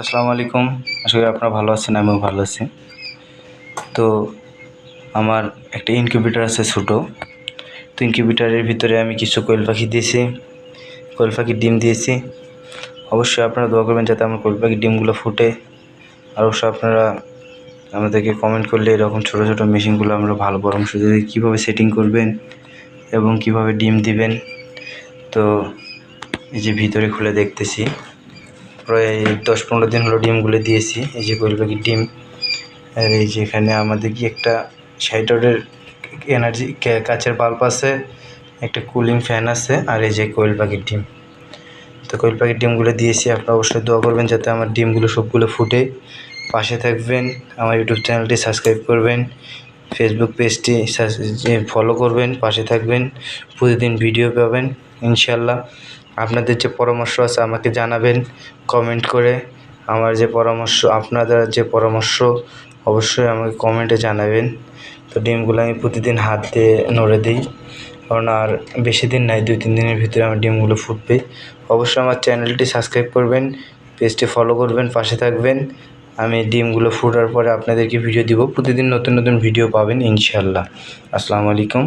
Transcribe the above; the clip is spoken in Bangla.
আসসালামু আলাইকুম। করি আপনারা ভালো আছেন, আমিও ভালো আছি। তো আমার একটা ইনকিউবেটার আছে ছোটো। তো ইনকিউবেটারের ভিতরে আমি কিছু কোয়েল পাখি দিয়েছি, কোয়েল পাখির ডিম দিয়েছি। অবশ্যই আপনারা দোয়া করবেন যাতে আমার কোয়েল পাখির ডিমগুলো ফুটে। আর অবশ্যই আপনারা আমাদেরকে কমেন্ট করলে এরকম ছোটো ছোটো মেশিনগুলো আমরা ভালো পরামর্শ দিই, কীভাবে সেটিং করবেন এবং কীভাবে ডিম দিবেন। তো এই যে ভিতরে খুলে দেখতেছি। প্রায় দশ পনেরো দিন হলো ডিমগুলো দিয়েছি, এই যে কোয়েল পাখির ডিম, আর এই যে এখানে আমাদের কি একটা সাইডের এনার্জি কাচের বাল্ব আছে, একটা কুলিং ফ্যান আছে, আর এই যে কোয়েল পাখির ডিম। তো কোয়েল পাখির ডিমগুলো দিয়েছি, আপনারা অবশ্যই দোয়া করবেন যাতে আমার ডিমগুলো সবগুলো ফুটে। পাশে থাকবেন, আমার ইউটিউব চ্যানেলটি সাবস্ক্রাইব করবেন, ফেসবুক পেজটি ফলো করবেন, পাশে থাকবেন, প্রতিদিন ভিডিও পাবেন ইনশাল্লাহ আপনাদের যে পরামর্শ আছে আমাকে জানাবেন কমেন্ট করে। আমার যে পরামর্শ, আপনাদের যে পরামর্শ, অবশ্যই আমাকে কমেন্টে জানাবেন। তো ডিমগুলো আমি প্রতিদিন হাত দিয়ে নড়ে দিই। কারণ আর বেশি দিন নাই, দুই তিন দিনের ভিতরে আমার ডিমগুলো ফুটবে। অবশ্যই আমার চ্যানেলটি সাবস্ক্রাইব করবেন পেজটি ফলো করবেন, পাশে থাকবেন। আমি ডিমগুলো ফুটার পরে আপনাদেরকে ভিডিও দিব। প্রতিদিন নতুন নতুন ভিডিও পাবেন ইনশাল্লাহ আসসালামু আলাইকুম।